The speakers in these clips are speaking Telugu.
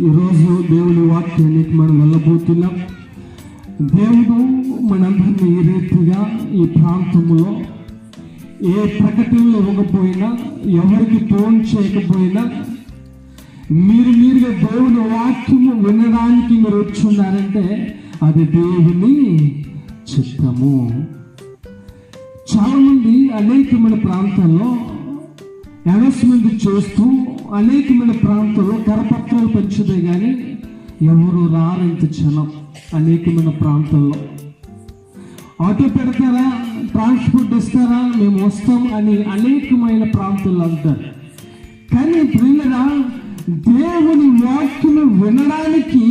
ఈరోజు దేవుని వాక్యానికి మనం వెళ్ళబోతున్నాం దేవుడు మనందరినీ ఈ రీతిగా ఈ ప్రాంతంలో ఏ ప్రకటనలు ఇవ్వకపోయినా ఎవరికి ఫోన్ చేయకపోయినా మీరు మీరుగా దేవుని వాక్యము వినడానికి మీరు వచ్చి ఉన్నారంటే అది దేవుని చిత్తము. చాలా అనేక అనేకమైన ప్రాంతాల్లో అనౌన్స్మెంట్ చేస్తూ అనేకమైన ప్రాంతాల్లో కరపత్రాలు పంచుదే కానీ ఎవరు రారంత జనం అనేకమైన ప్రాంతాల్లో. ఆటో పెడతారా? ట్రాన్స్పోర్ట్ ఇస్తారా? మేము వస్తాం అని అనేకమైన ప్రాంతాల్లో అంటారు. కానీ ప్రియులరా దేవుని వాక్యను వినడానికి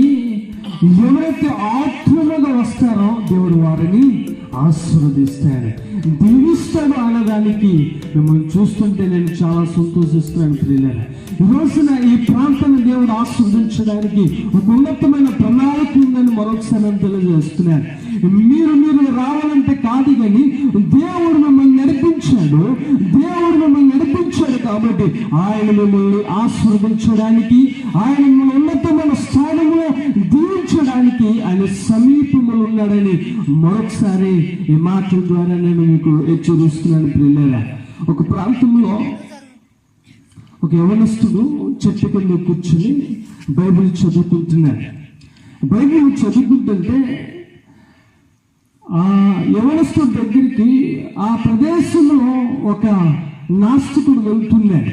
ఎవరైతే ఆత్మలుగా వస్తారో దేవుడు వారిని ఆశీర్వదిస్తారు దీవిస్తాడు మిమ్మల్ని చూస్తుంటే నేను చాలా సంతోషిస్తున్నాను ప్రియులరా. ఈ రోజున ఈ ప్రాంతాన్ని దేవుడు ఆస్వాదించడానికి ఒక ఉన్నతమైన ప్రణాళిక ఉందని మరొకసారి నేను తెలియజేస్తున్నాను. మీరు మీరు రావాలంటే కాదు కానీ దేవుడు మిమ్మల్ని నడిపించాడు. దేవుడు మిమ్మల్ని నడిపించాడు కాబట్టి ఆయన మిమ్మల్ని ఆస్వాదించడానికి ఆయన మిమ్మల్ని ఉన్నతమైన స్థానంలో దీవించడానికి ఆయన సమీపంలో ఉన్నాడని మరొకసారి ఈ మాటల ద్వారా నేను మీకు హెచ్చరిస్తున్నాను ప్రియులారా. ఒక ప్రాంతంలో ఒక యవనస్తుడు చెట్టు కింద కూర్చుని బైబిల్ చదువుకుంటున్నాడు. బైబిల్ చదువుకుంటుంటే ఆ యవనస్తుడి దగ్గరికి ఆ ప్రదేశంలో ఒక నాస్తికుడు వెళ్తున్నాడు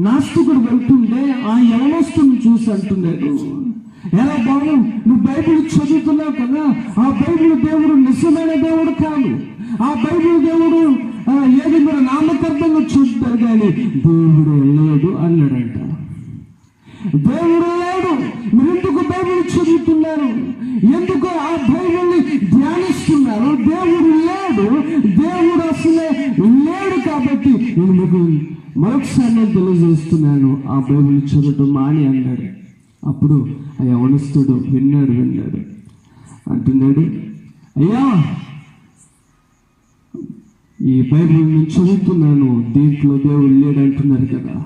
నాస్తికుడు వెళ్తుండే ఆ యవనస్తుని చూసి అంటున్నాడు ఎలా బాబు నువ్వు బైబిల్ చదువుతున్నావు కదా? ఆ బైబిల్ దేవుడు నిజమైన దేవుడు కాదు. ఆ బైబిల్ దేవుడు ఏది మీరు నామకర్తంగా చూస్తారు కానీ దేవుడు లేడు అన్నాడంట. దేవుడు లేడు. మీరు ఎందుకు బైబిల్ చదువుతున్నారు? ఎందుకు ఆ బైబిల్ ధ్యానిస్తున్నారు దేవుడు లేడు దేవుడు అసలే లేడు కాబట్టి నేను మీకు మరొకసారి నేను తెలియజేస్తున్నాను ఆ బైబిల్ చదవటం మాని అన్నాడు. అప్పుడు ఆ యవనస్తుడు విన్నాడు విన్నాడు. అంటున్నాడు అయ్యా ఈ బైబిల్ నేను చదువుతున్నాను దీంట్లో దేవుడు లేడు అంటున్నారు కదా.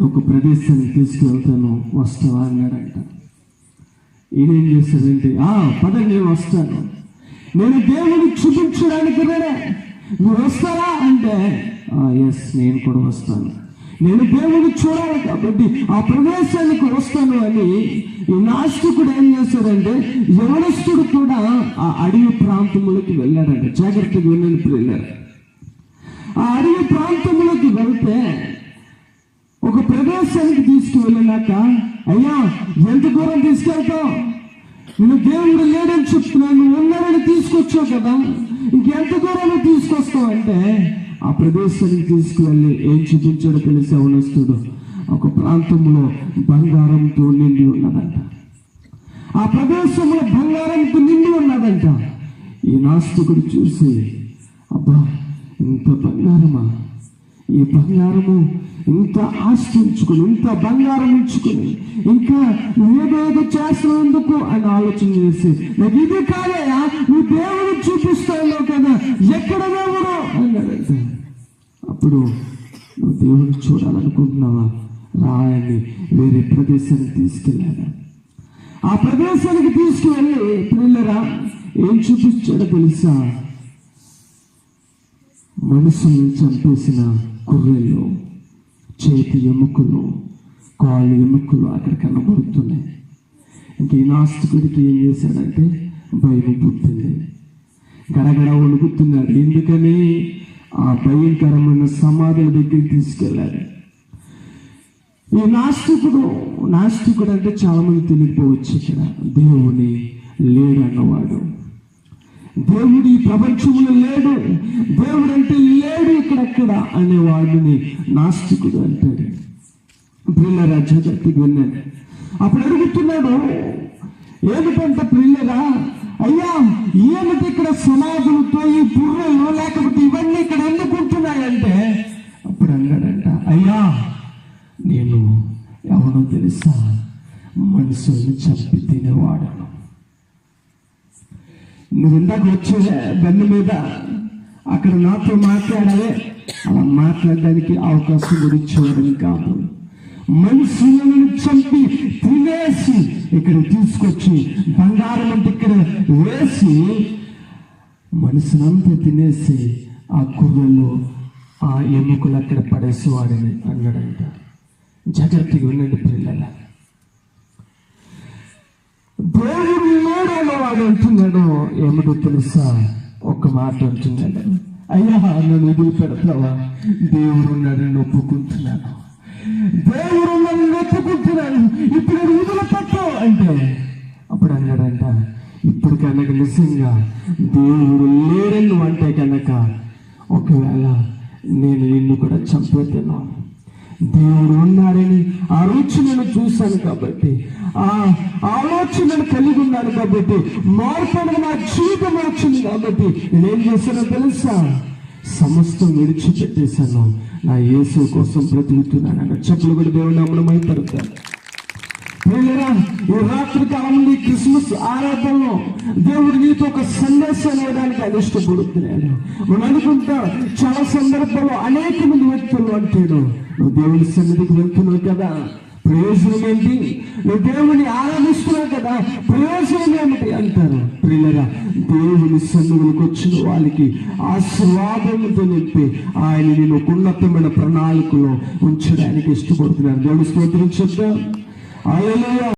ఒక ప్రదేశానికి తీసుకువెళ్తాను వస్తావా? అన్నాడంట. ఈయనేం చేశాడంటే ఆ పద నేను వస్తాను. నేను దేవుని చూపించడానికి రెడీ. నువ్వు వస్తారా అంటే ఎస్ నేను కూడా వస్తాను. నేను దేవుని చూడాలి కాబట్టి ఆ ప్రదేశానికి వస్తాను అని ఈ నాస్తికుడు ఏం చేశాడంటే యవనస్తుడు కూడా ఆ అడవి ప్రాంతంలోకి వెళ్ళాడంట. జాగ్రత్తగా వెళ్ళని వెళ్ళారు ఆ అడవి ప్రాంతంలోకి వెళ్తే ఒక ప్రదేశానికి తీసుకువెళ్ళినాక అయ్యా ఎంత దూరం తీసుకెళ్తావు? నేను దేవుడు లేడని చెప్తున్నాను నువ్వు ఉన్నారని తీసుకొచ్చావు కదా. ఇంకెంత దూరం తీసుకొస్తావు? అంటే ఆ ప్రదేశానికి తీసుకువెళ్ళి ఏం చూపించాడో తెలిసి అవనస్తుడు ఒక ప్రాంతంలో బంగారంతో నిండి ఉన్నదంట. ఆ ప్రదేశంలో బంగారంతో నిండి ఉన్నదంట. ఈ నాస్తికుడు చూసి అబ్బా ఇంత బంగారమా? ఈ బంగారము ఇంత ఆస్తి ఉంచుకుని ఇంత బంగారం ఉంచుకుని ఇంకా ఏదేదో చేస్తున్నందుకు? అని ఆలోచన చేసి నాకు ఇది కాదయా నువ్వు దేవుడు చూపిస్తావు కదా ఎక్కడ దేవుడు? అన్నాడు. అప్పుడు నువ్వు దేవుడు చూడాలనుకుంటున్నావా? రాయని వేరే ప్రదేశానికి తీసుకెళ్ళాను. ఆ ప్రదేశానికి తీసుకువెళ్ళి పిల్లరా ఏం చూపించాడో తెలుసా? మనుషుల్ని చంపేసిన కుర్రెలు చేతి ఎముకలు కాలు ఎముకలు అక్కడ కనబడుతున్నాయి. ఇంక ఈ నాస్తికుడికి ఏం చేశాడంటే భయం పుట్టింది. గడగడ వణుకుతున్నాడు ఎందుకని? ఆ భయంకరమైన సమాధుల దగ్గరికి తీసుకెళ్ళారు. ఈ నాస్తికుడు నాస్తికుడు అంటే చాలా మంది తెలియకపోవచ్చు ఇక్కడ. దేవుని లేడన్నవాడు. దేవుడు ఈ ప్రపంచంలో లేడు. దేవుడు అంటే లేడు ఇక్కడక్కడ అనేవాడిని నాస్తికుడు అంటాడు. ప్రిల్లరా జగత్తికి వెళ్ళాడు. అప్పుడు అడుగుతున్నాడు ఏమిటంటే ప్రిల్లరా అయ్యా ఏమిటి ఇక్కడ సమాధులతో ఈ పుర్రెలు లేకపోతే ఇవన్నీ ఇక్కడ ఎందుకుంటున్నాయంటే? అప్పుడు అన్నాడంట అయ్యా నేను ఎవరో తెలుసా? మనుషుల్ని చంపి తినేవాడను. నువ్వు ఇందాక వచ్చే బెన్ను మీద అక్కడ నాతో మాట్లాడాలి అలా మాట్లాడడానికి అవకాశం కూడా ఇచ్చేవాడని కాదు. మనుషులను చంపి తినేసి ఇక్కడ తీసుకొచ్చి బంగారం అంటే ఇక్కడ వేసి మనుషులంతా తినేసి ఆ కుర్రలు ఆ ఎముకలు అక్కడ పడేసేవాడని అన్నాడంట. జాగ్రత్తగా వినండి పిల్లల. దేవుడు లేడని వాడు అంటున్నాడు. ఏమిటో తెలుసా? ఒక్క మాట అంటున్నాడు. అయ్యా నన్ను వదిలిపెడతావా? దేవుడు నన్ను ఒప్పుకుంటున్నాను దేవుడు నన్ను ఒప్పుకుంటున్నాను ఇప్పుడు నేను వదిలిపెట్టు అంటే? అప్పుడు అన్నాడంట ఇప్పుడు కనుక నిజంగా దేవుడు లేడని అంటే కనుక ఒకవేళ నేను నిన్ను కూడా చంపేతున్నాను దేవుడు ఉన్నాడని ఆ రుచి నేను చూశాను కాబట్టి ఆ ఆలోచనను కలిగి ఉన్నాను కాబట్టి మార్పు నా జీవితం వచ్చింది కాబట్టి నేనేం చేశానో తెలుసా? సమస్తం విడిచిపెట్టేశాను. నా యేసు కోసం బ్రతుకుతున్నాను అన్న చెప్పులు కూడా దేవుడు నమ్మడం పడతాను ఈ రాత్రి కాలం క్రిస్మస్ ఆరాధనలో దేవుడు నీతో ఒక సందేశం ఇవ్వడానికి ఆయన ఇష్టపడుతున్నాడు. మనం అనుకుంటా చాలా సందర్భాల్లో అనేక మంది వ్యక్తులు అంటాడు నువ్వు దేవుని సన్నిధికి వెళ్తున్నావు కదా? ప్రయోజనం ఏంటి? నువ్వు దేవుని ఆరాధిస్తున్నావు కదా? ప్రయోజనం ఏమిటి? అంటారు. ప్రియులరా దేవుని సన్నిధికి వచ్చిన వాళ్ళకి ఆశీర్వాదంతో నింపి ఆయన నేను ఉన్నతమైన ప్రణాళికలో ఉంచడానికి ఇష్టపడుతున్నాను దేవుడు స్తోత్రం చెప్తా